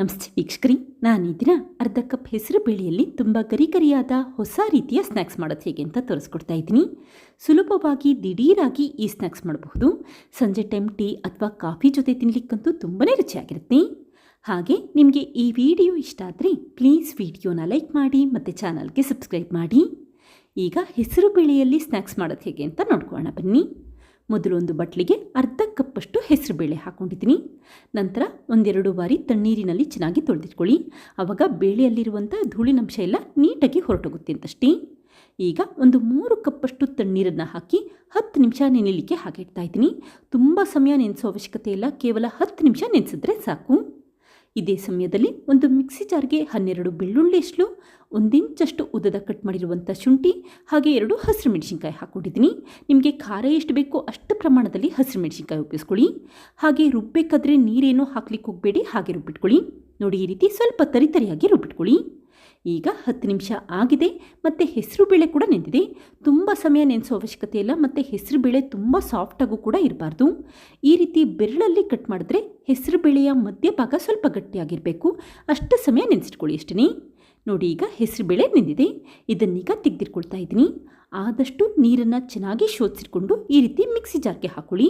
ನಮಸ್ತೆ ವೀಕ್ಷಕರಿ, ನಾನು ಈ ದಿನ ಅರ್ಧ ಕಪ್ ಹೆಸರು ಬೇಳೆಯಲ್ಲಿ ತುಂಬ ಗರಿ ಗರಿಯಾದ ಹೊಸ ರೀತಿಯ ಸ್ನ್ಯಾಕ್ಸ್ ಮಾಡೋದು ಹೇಗೆ ಅಂತ ತೋರಿಸ್ಕೊಡ್ತಾ ಇದ್ದೀನಿ. ಸುಲಭವಾಗಿ ದಿಢೀರಾಗಿ ಈ ಸ್ನ್ಯಾಕ್ಸ್ ಮಾಡಬಹುದು. ಸಂಜೆ ಟೈಮ್ ಟೀ ಅಥವಾ ಕಾಫಿ ಜೊತೆ ತಿನ್ನಲಿಕ್ಕಂತೂ ತುಂಬಾ ರುಚಿಯಾಗಿರುತ್ತೆ. ಹಾಗೆ ನಿಮಗೆ ಈ ವಿಡಿಯೋ ಇಷ್ಟ ಆದರೆ ಪ್ಲೀಸ್ ವಿಡಿಯೋನ ಲೈಕ್ ಮಾಡಿ ಮತ್ತು ಚಾನಲ್ಗೆ ಸಬ್ಸ್ಕ್ರೈಬ್ ಮಾಡಿ. ಈಗ ಹೆಸರು ಬೇಳೆಯಲ್ಲಿ ಸ್ನ್ಯಾಕ್ಸ್ ಮಾಡೋದು ಹೇಗೆ ಅಂತ ನೋಡ್ಕೊಳ್ಳೋಣ ಬನ್ನಿ. ಮೊದಲು ಒಂದು ಬಟ್ಲಿಗೆ ಅರ್ಧ ಕಪ್ಪಷ್ಟು ಹೆಸರುಬೇಳೆ ಹಾಕ್ಕೊಂಡಿದ್ದೀನಿ ನಂತರ ಒಂದೆರಡು ಬಾರಿ ತಣ್ಣೀರಿನಲ್ಲಿ ಚೆನ್ನಾಗಿ ತೊಳೆದಿಟ್ಕೊಳ್ಳಿ. ಆವಾಗ ಬೇಳೆಯಲ್ಲಿರುವಂಥ ಧೂಳಿನಂಶ ಎಲ್ಲ ನೀಟಾಗಿ ಹೊರಟೋಗುತ್ತೆ ಅಂತಷ್ಟೇ. ಈಗ ಒಂದು ಮೂರು ಕಪ್ಪಷ್ಟು ತಣ್ಣೀರನ್ನು ಹಾಕಿ ಹತ್ತು ನಿಮಿಷ ನೆನೆಯಲಿಕ್ಕೆ ಹಾಗೆ ಇಡ್ತಾ ಇದ್ದೀನಿ. ತುಂಬ ಸಮಯ ನೆನೆಸೋ ಅವಶ್ಯಕತೆ ಇಲ್ಲ. ಕೇವಲ ಹತ್ತು ನಿಮಿಷ ನೆನೆಸಿದ್ರೆ ಸಾಕು. ಇದೇ ಸಮಯದಲ್ಲಿ ಒಂದು ಮಿಕ್ಸಿ ಜಾರ್ಗೆ ಹನ್ನೆರಡು ಬೆಳ್ಳುಳ್ಳಿ ಇಷ್ಟು ಒಂದಿಂಚಷ್ಟು ಉದ್ದದ ಕಟ್ ಮಾಡಿರುವಂಥ ಶುಂಠಿ, ಹಾಗೆ ಎರಡು ಹಸಿರು ಮೆಣಸಿನ್ಕಾಯಿ ಹಾಕ್ಕೊಂಡಿದ್ದೀನಿ. ನಿಮಗೆ ಖಾರ ಎಷ್ಟು ಬೇಕೋ ಅಷ್ಟು ಪ್ರಮಾಣದಲ್ಲಿ ಹಸಿರು ಮೆಣಸಿನ್ಕಾಯಿ ಉಪಯೋಗಿಸ್ಕೊಳ್ಳಿ ಹಾಗೆ ರುಬ್ಬೇಕಾದ್ರೆ ನೀರೇನು ಹಾಕ್ಲಿಕ್ಕೆ ಹೋಗಬೇಡಿ, ಹಾಗೆ ರುಬ್ಬಿಟ್ಕೊಳ್ಳಿ. ನೋಡಿ ಈ ರೀತಿ ಸ್ವಲ್ಪ ತರಿತರಿಯಾಗಿ ರುಬ್ಬಿಟ್ಕೊಳ್ಳಿ. ಈಗ ಹತ್ತು ನಿಮಿಷ ಆಗಿದೆ ಮತ್ತು ಹೆಸರು ಬೇಳೆ ಕೂಡ ನೆಂದಿದೆ. ತುಂಬ ಸಮಯ ನೆನೆಸೋ ಅವಶ್ಯಕತೆ ಇಲ್ಲ, ಮತ್ತು ಹೆಸರು ಬೇಳೆ ತುಂಬ ಸಾಫ್ಟಾಗೂ ಕೂಡ ಇರಬಾರ್ದು. ಈ ರೀತಿ ಬೆರಳಲ್ಲಿ ಕಟ್ ಮಾಡಿದ್ರೆ ಹೆಸರು ಬೇಳೆಯ ಮಧ್ಯಭಾಗ ಸ್ವಲ್ಪ ಗಟ್ಟಿಯಾಗಿರಬೇಕು. ಅಷ್ಟು ಸಮಯ ನೆನೆಸಿಟ್ಕೊಳ್ಳಿ ಅಷ್ಟೇ ನೋಡಿ ಈಗ ಹೆಸರು ಬೇಳೆ ನಿಂದಿದೆ. ಇದನ್ನೀಗ ತೆಗೆದಿಟ್ಕೊಳ್ತಾ ಇದ್ದೀನಿ. ಆದಷ್ಟು ನೀರನ್ನು ಚೆನ್ನಾಗಿ ಶೋಧಿಸಿಕೊಂಡು ಈ ರೀತಿ ಮಿಕ್ಸಿ ಜಾರ್ಗೆ ಹಾಕೊಳ್ಳಿ.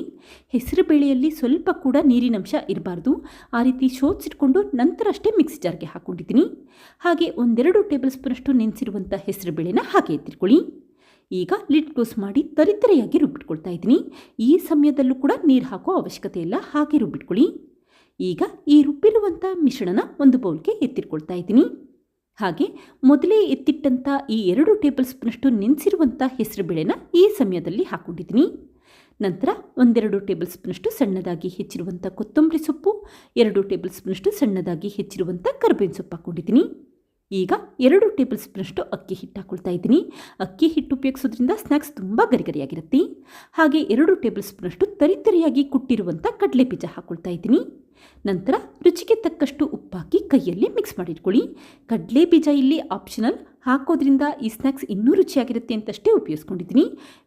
ಹೆಸರು ಬೇಳೆಯಲ್ಲಿ ಸ್ವಲ್ಪ ಕೂಡ ನೀರಿನಂಶ ಇರಬಾರ್ದು. ಆ ರೀತಿ ಶೋಧಿಸಿಟ್ಕೊಂಡು ನಂತರ ಅಷ್ಟೇ ಮಿಕ್ಸಿ ಜಾರ್ಗೆ ಹಾಕ್ಕೊಂಡಿದ್ದೀನಿ ಹಾಗೆ ಒಂದೆರಡು ಟೇಬಲ್ ಸ್ಪೂನಷ್ಟು ನೆನೆಸಿರುವಂಥ ಹೆಸರು ಬೇಳೆನ ಹಾಗೆ ಎತ್ತಿಟ್ಕೊಳ್ಳಿ. ಈಗ ಲಿಡ್ ಕ್ಲೋಸ್ ಮಾಡಿ ತರಿತರಿಯಾಗಿ ರುಬ್ಬಿಟ್ಕೊಳ್ತಾ ಇದ್ದೀನಿ. ಈ ಸಮಯದಲ್ಲೂ ಕೂಡ ನೀರು ಹಾಕೋ ಅವಶ್ಯಕತೆ ಇಲ್ಲ. ಹಾಗೆ ರುಬ್ಬಿಟ್ಕೊಳ್ಳಿ. ಈಗ ಈ ರುಬ್ಬಿರುವಂಥ ಮಿಶ್ರಣನ ಒಂದು ಬೌಲ್ಗೆ ಎತ್ತಿಟ್ಕೊಳ್ತಾ ಇದ್ದೀನಿ. ಹಾಗೆ ಮೊದಲೇ ಎತ್ತಿಟ್ಟಂಥ ಈ ಎರಡು ಟೇಬಲ್ ಸ್ಪೂನಷ್ಟು ನೆನೆಸಿರುವಂಥ ಹೆಸರು ಬೇಳೆನ ಈ ಸಮಯದಲ್ಲಿ ಹಾಕ್ಕೊಂಡಿದ್ದೀನಿ ನಂತರ ಒಂದೆರಡು ಟೇಬಲ್ ಸ್ಪೂನಷ್ಟು ಸಣ್ಣದಾಗಿ ಹೆಚ್ಚಿರುವಂಥ ಕೊತ್ತಂಬರಿ ಸೊಪ್ಪು, ಎರಡು ಟೇಬಲ್ ಸ್ಪೂನಷ್ಟು ಸಣ್ಣದಾಗಿ ಹೆಚ್ಚಿರುವಂಥ ಕರ್ಬೇವಿನ ಸೊಪ್ಪು ಹಾಕ್ಕೊಂಡಿದ್ದೀನಿ ಈಗ ಎರಡು ಟೇಬಲ್ ಸ್ಪೂನಷ್ಟು ಅಕ್ಕಿ ಹಿಟ್ಟು ಹಾಕ್ಕೊಳ್ತಾ ಇದ್ದೀನಿ. ಅಕ್ಕಿ ಹಿಟ್ಟು ಉಪಯೋಗಿಸೋದ್ರಿಂದ ಸ್ನ್ಯಾಕ್ಸ್ ತುಂಬ ಗರಿಗರಿಯಾಗಿರುತ್ತೆ. ಹಾಗೆ ಎರಡು ಟೇಬಲ್ ಸ್ಪೂನಷ್ಟು ತರಿತರಿಯಾಗಿ ಕುಟ್ಟಿರುವಂಥ ಕಡಲೆ ಬೀಜ ಹಾಕ್ಕೊಳ್ತಾ ಇದ್ದೀನಿ. ನಂತರ ರುಚಿಗೆ ತಕ್ಕಷ್ಟು ಉಪ್ಪಾಕಿ ಕೈಯಲ್ಲಿ ಮಿಕ್ಸ್ ಮಾಡಿಟ್ಕೊಳ್ಳಿ. ಕಡಲೆ ಬೀಜ ಇಲ್ಲಿ ಆಪ್ಷನಲ್ ಹಾಕೋದ್ರಿಂದ ಈ ಸ್ನ್ಯಾಕ್ಸ್ ಇನ್ನೂ ರುಚಿಯಾಗಿರುತ್ತೆ ಅಂತಷ್ಟೇ ಉಪಯೋಗಿಸ್ಕೊಂಡಿದ್ದೀನಿ.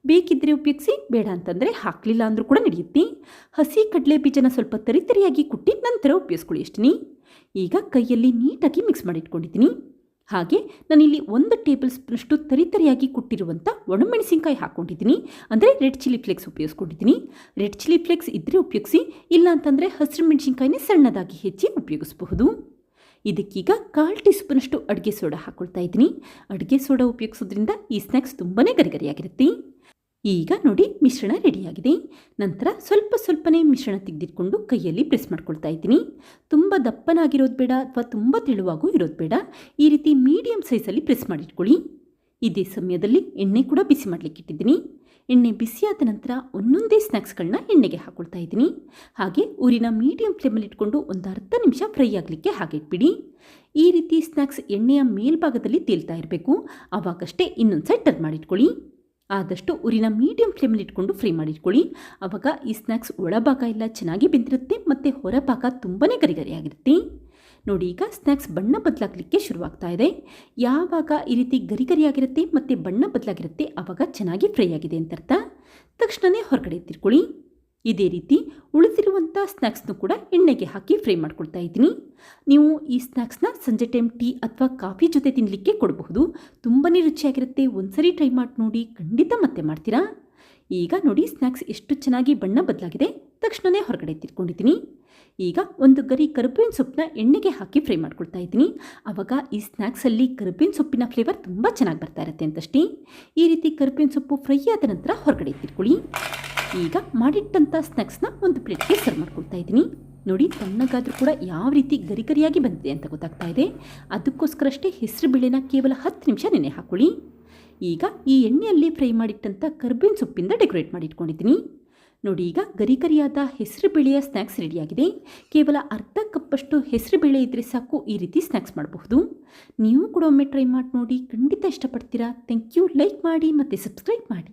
ಬೇಕಿದ್ದರೆ ಉಪಯೋಗಿಸಿ, ಬೇಡ ಅಂತಂದರೆ ಹಾಕಲಿಲ್ಲ ಅಂದರೂ ಕೂಡ ನಡೆಯುತ್ತೆ. ಹಸಿ ಕಡಲೆ ಬೀಜನ ಸ್ವಲ್ಪ ತರಿತರಿಯಾಗಿ ಕುಟ್ಟಿ ನಂತರ ಉಪಯೋಗಿಸ್ಕೊಳ್ಳಿ ಅಷ್ಟೇ ಈಗ ಕೈಯಲ್ಲಿ ನೀಟಾಗಿ ಮಿಕ್ಸ್ ಮಾಡಿಟ್ಕೊಂಡಿದ್ದೀನಿ. ಹಾಗೆ ನಾನಿಲ್ಲಿ ಒಂದು ಟೇಬಲ್ ಸ್ಪೂನಷ್ಟು ತರಿತರಿಯಾಗಿ ಕೊಟ್ಟಿರುವಂಥ ಒಣಮೆಣಸಿನ್ಕಾಯಿ ಹಾಕ್ಕೊಂಡಿದ್ದೀನಿ. ಅಂದರೆ ರೆಡ್ ಚಿಲ್ಲಿ ಫ್ಲೇಕ್ಸ್ ಉಪಯೋಗಿಸ್ಕೊಂಡಿದ್ದೀನಿ. ರೆಡ್ ಚಿಲ್ಲಿ ಫ್ಲೇಕ್ಸ್ ಇದ್ದರೆ ಉಪಯೋಗಿಸಿ ಇಲ್ಲ ಅಂತಂದರೆ ಹಸಿರು ಮೆಣಸಿನ್ಕಾಯಿನೇ ಸಣ್ಣದಾಗಿ ಹೆಚ್ಚಿ ಉಪಯೋಗಿಸಬಹುದು. ಇದಕ್ಕೀಗ ಕಾಲು ಟೀ ಸ್ಪೂನಷ್ಟು ಅಡುಗೆ ಸೋಡಾ ಹಾಕ್ಕೊಳ್ತಾ ಇದ್ದೀನಿ. ಅಡುಗೆ ಸೋಡಾ ಉಪಯೋಗಿಸೋದ್ರಿಂದ ಈ ಸ್ನ್ಯಾಕ್ಸ್ ತುಂಬಾ ಗರಿಗರಿಯಾಗಿರುತ್ತೆ. ಈಗ ನೋಡಿ ಮಿಶ್ರಣ ರೆಡಿಯಾಗಿದೆ. ನಂತರ ಸ್ವಲ್ಪ ಸ್ವಲ್ಪನೇ ಮಿಶ್ರಣ ತೆಗೆದಿಟ್ಕೊಂಡು ಕೈಯಲ್ಲಿ ಪ್ರೆಸ್ ಮಾಡ್ಕೊಳ್ತಾ ಇದ್ದೀನಿ. ತುಂಬ ದಪ್ಪನಾಗಿರೋದು ಬೇಡ ಅಥವಾ ತುಂಬ ತೆಳುವಾಗೂ ಇರೋದು ಬೇಡ. ಈ ರೀತಿ ಮೀಡಿಯಮ್ ಸೈಜಲ್ಲಿ ಪ್ರೆಸ್ ಮಾಡಿಟ್ಕೊಳ್ಳಿ. ಇದೇ ಸಮಯದಲ್ಲಿ ಎಣ್ಣೆ ಕೂಡ ಬಿಸಿ ಮಾಡಲಿಕ್ಕೆ ಇಟ್ಟಿದ್ದೀನಿ. ಎಣ್ಣೆ ಬಿಸಿಯಾದ ನಂತರ ಒಂದೊಂದೇ ಸ್ನ್ಯಾಕ್ಸ್ಗಳನ್ನ ಎಣ್ಣೆಗೆ ಹಾಕೊಳ್ತಾ ಇದ್ದೀನಿ. ಹಾಗೆ ಊರಿನ ಮೀಡಿಯಂ ಫ್ಲೇಮಲ್ಲಿ ಇಟ್ಕೊಂಡು ಒಂದು ಅರ್ಧ ನಿಮಿಷ ಫ್ರೈ ಆಗಲಿಕ್ಕೆ ಹಾಗೆ ಇಟ್ಬಿಡಿ. ಈ ರೀತಿ ಸ್ನ್ಯಾಕ್ಸ್ ಎಣ್ಣೆಯ ಮೇಲ್ಭಾಗದಲ್ಲಿ ತೇಲ್ತಾ ಇರಬೇಕು. ಆವಾಗಷ್ಟೇ ಇನ್ನೊಂದು ಸೈಡ್ ಟರ್ನ್ ಮಾಡಿಟ್ಕೊಳ್ಳಿ. ಆದಷ್ಟು ಉರಿನ ಮೀಡಿಯಂ ಫ್ಲೇಮಲ್ಲಿ ಇಟ್ಕೊಂಡು ಫ್ರೈ ಮಾಡಿಟ್ಕೊಳ್ಳಿ. ಆವಾಗ ಈ ಸ್ನ್ಯಾಕ್ಸ್ ಒಳಭಾಗ ಎಲ್ಲ ಚೆನ್ನಾಗಿ ಬೆಂದಿರುತ್ತೆ, ಮತ್ತು ಹೊರಭಾಗ ತುಂಬಾ ಗರಿಗರಿಯಾಗಿರುತ್ತೆ. ನೋಡಿ, ಈಗ ಸ್ನ್ಯಾಕ್ಸ್ ಬಣ್ಣ ಬದಲಾಗಲಿಕ್ಕೆ ಶುರುವಾಗ್ತಾ ಇದೆ. ಯಾವಾಗ ಈ ರೀತಿ ಗರಿಗರಿಯಾಗಿರುತ್ತೆ, ಮತ್ತು ಬಣ್ಣ ಬದಲಾಗಿರುತ್ತೆ ಆವಾಗ ಚೆನ್ನಾಗಿ ಫ್ರೈ ಆಗಿದೆ ಅಂತ ಅರ್ಥ. ತಕ್ಷಣವೇ ಹೊರಗಡೆ ಎತ್ತಿರ್ಕೊಳ್ಳಿ ಇದೇ ರೀತಿ ಉಳಿದಿರುವಂಥ ಸ್ನ್ಯಾಕ್ಸ್ನೂ ಕೂಡ ಎಣ್ಣೆಗೆ ಹಾಕಿ ಫ್ರೈ ಮಾಡ್ಕೊಳ್ತಾ ಇದ್ದೀನಿ. ನೀವು ಈ ಸ್ನ್ಯಾಕ್ಸ್ನ ಸಂಜೆ ಟೈಮ್ ಟೀ ಅಥವಾ ಕಾಫಿ ಜೊತೆ ತಿನ್ನಲಿಕ್ಕೆ ಕೊಡಬಹುದು. ತುಂಬಾ ರುಚಿಯಾಗಿರುತ್ತೆ. ಒಂದ್ಸರಿ ಟ್ರೈ ಮಾಡಿ ನೋಡಿ ಖಂಡಿತ ಮತ್ತೆ ಮಾಡ್ತೀರಾ? ಈಗ ನೋಡಿ ಸ್ನ್ಯಾಕ್ಸ್ ಎಷ್ಟು ಚೆನ್ನಾಗಿ ಬಣ್ಣ ಬದಲಾಗಿದೆ. ತಕ್ಷಣವೇ ಹೊರಗಡೆ ತಿರ್ಕೊಂಡಿದ್ದೀನಿ. ಈಗ ಒಂದು ಗರಿ ಕರ್ಬೇವಿನ ಸೊಪ್ಪನ್ನ ಎಣ್ಣೆಗೆ ಹಾಕಿ ಫ್ರೈ ಮಾಡ್ಕೊಳ್ತಾ ಇದ್ದೀನಿ. ಆವಾಗ ಈ ಸ್ನ್ಯಾಕ್ಸಲ್ಲಿ ಕರ್ಬೇವಿನ ಸೊಪ್ಪಿನ ಫ್ಲೇವರ್ ತುಂಬ ಚೆನ್ನಾಗಿ ಬರ್ತಾ ಇರುತ್ತೆ ಅಂತಷ್ಟೇ. ಈ ರೀತಿ ಕರ್ಬೇವಿನ ಸೊಪ್ಪು ಫ್ರೈ ಆದ ನಂತರ ಹೊರಗಡೆ ಎತ್ತಿಟ್ಕೊಳ್ಳಿ ಈಗ ಮಾಡಿಟ್ಟಂಥ ಸ್ನ್ಯಾಕ್ಸ್ನ ಒಂದು ಪ್ಲೇಟ್ಗೆ ಸರ್ವ್ ಮಾಡ್ಕೊಳ್ತಾ ಇದ್ದೀನಿ. ನೋಡಿ, ತಣ್ಣಗಾದರೂ ಕೂಡ ಯಾವ ರೀತಿ ಗರಿಗರಿಯಾಗಿ ಬಂದಿದೆ ಅಂತ ಗೊತ್ತಾಗ್ತಾ ಇದೆ. ಅದಕ್ಕೋಸ್ಕರಷ್ಟೇ ಹೆಸರು ಬೇಳೆನ ಕೇವಲ ಹತ್ತು ನಿಮಿಷ ನೆನೆ ಹಾಕ್ಕೊಳ್ಳಿ ಈಗ ಈ ಎಣ್ಣೆಯಲ್ಲಿ ಫ್ರೈ ಮಾಡಿಟ್ಟಂಥ ಕರ್ಬೇವಿನ ಸೊಪ್ಪಿಂದ ಡೆಕೋರೇಟ್ ಮಾಡಿಟ್ಕೊಂಡಿದ್ದೀನಿ. ನೋಡಿ, ಈಗ ಗರಿಗರಿಯಾದ ಹೆಸರು ಬೇಳೆಯ ಸ್ನ್ಯಾಕ್ಸ್ ರೆಡಿಯಾಗಿದೆ. ಕೇವಲ ಅರ್ಧ ಕಪ್ಪಷ್ಟು ಹೆಸರು ಬೇಳೆ ಇದ್ದರೆ ಸಾಕು ಈ ರೀತಿ ಸ್ನ್ಯಾಕ್ಸ್ ಮಾಡಬಹುದು. ನೀವು ಕೂಡ ಒಮ್ಮೆ ಟ್ರೈ ಮಾಡಿ ನೋಡಿ, ಖಂಡಿತ ಇಷ್ಟಪಡ್ತೀರಾ. Thank you. ಲೈಕ್ ಮಾಡಿ ಮತ್ತು ಸಬ್ಸ್ಕ್ರೈಬ್ ಮಾಡಿ.